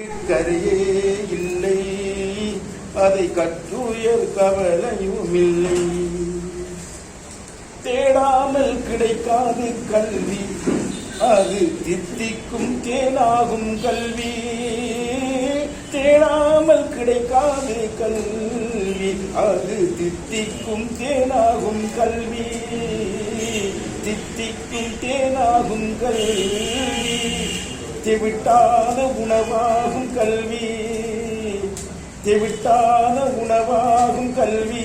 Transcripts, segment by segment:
கரையே இல்லை. அதை கற்றுயர் கவலையும் இல்லை. தேடாமல் கிடைக்காது கல்வி. அது தித்திக்கும் தேனாகும் கல்வி. தேடாமல் கிடைக்காது கல்வி. அது தித்திக்கும் தேனாகும் கல்வி. தித்திக்கும் தேனாகும் கல்வி. தெவிட்டாத உணவாகும் கல்வி. தெவிட்டாத உணவாகும் கல்வி.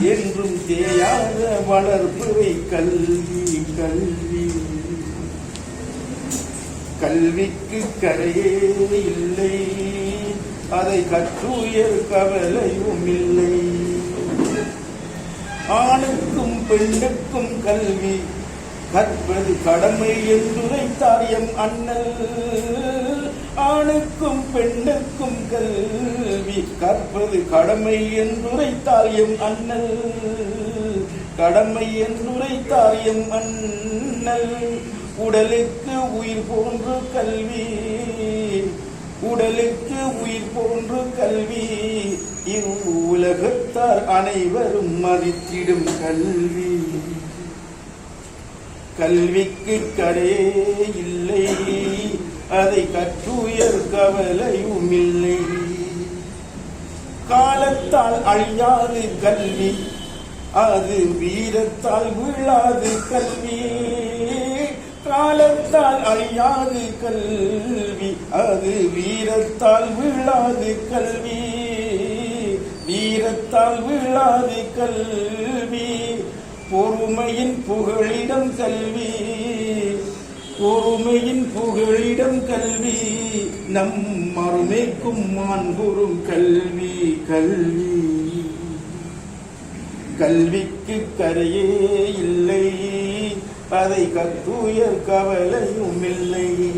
என்றும் தேயாத வளர்ப்புரை கல்வி கல்வி. கல்விக்கு கரையே இல்லை. அதை கற்றுயர் கவலையும் இல்லை. ஆணுக்கும் பெண்ணுக்கும் கல்வி கற்பது கடமை என்றுரைத்தார் எம் அண்ணல். ஆணுக்கும் பெண்ணுக்கும் கல்வி கற்பது கடமை என்றுரைத்தார் எம் அண்ணல். கடமை என்றுரைத்தார் எம் அண்ணல். உடலுக்கு உயிர் போன்று கல்வி. உடலுக்கு உயிர் போன்று கல்வி. இவ்வுலகத்தார் அனைவரும் மதித்திடும் கல்வி. கல்விக்கு கரையே இல்லை. அதை கற்றுயர் கவலையும் இல்லை. காலத்தால் அழியாது கல்வி அது வீரத்தால் வீழாது கல்வி. காலத்தால் அழியாது கல்வி அது வீரத்தால் வீழாது கல்வி. வீரத்தால் வீழாது கல்வி பொறுமையின் புகழிடம் கல்வி. பொறுமையின் புகழிடம் கல்வி. நம் மறுமைக்கும் மாண்புறும் கல்வி கல்வி. கல்விக்கு கரையே இல்லை. அதை கத்துயர் கவலையும் இல்லை.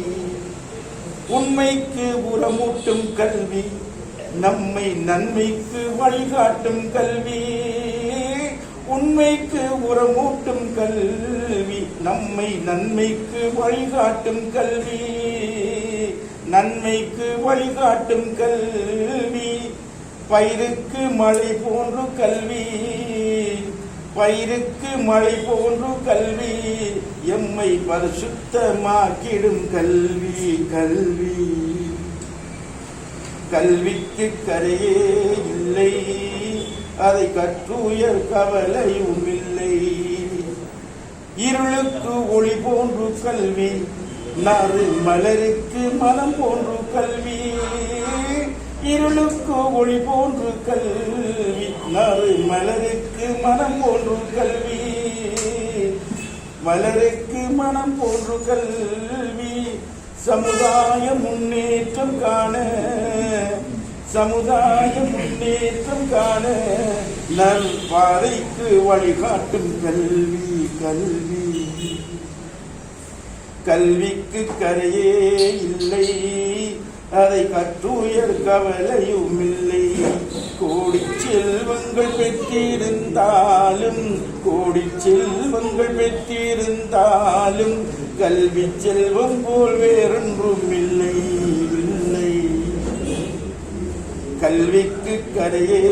உண்மைக்கு உரமூட்டும் கல்வி நம்மை நன்மைக்கு வழிகாட்டும் கல்வி. உண்மைக்கு கல்வி நம்மை நன்மைக்கு வழிகாட்டும் கல்வி. நன்மைக்கு வழிகாட்டும் கல்வி. பயிருக்கு மழை போன்று கல்வி. பயிருக்கு மழை போன்று கல்வி. எம்மை பரிசுத்தமாக்கிடும் கல்வி கல்வி. கல்விக்கு கரையே இல்லை. அதை கற்றுயர் கவலையும் இல்லை இருளுக்கு ஒளி போன்று கல்வி நறு மலருக்கு மனம் போன்று கல்வி. இருளுக்கு ஒளி போன்று கல்வி நறு மலருக்கு மனம் போன்று கல்வி. மலருக்கு மனம் போன்று கல்வி சமுதாய முன்னேற்றம் காண சமுதாய முன்னேற்றம் காண. நல்பாதைக்கு வழிகாட்டும் கல்வி கல்வி. கல்விக்கு கரையே இல்லை. அதை கற்றுயர் கவலையும் இல்லை கோடி செல்வங்கள் பெற்றிருந்தாலும் கோடி செல்வங்கள் பெற்றிருந்தாலும் கல்வி செல்வம் போல் வேறொன்றும் இல்லை கல்விக்கு கரையே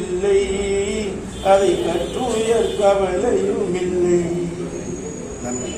இல்லை. அதை கற்றுயர் கவலையும் இல்லை நன்றி.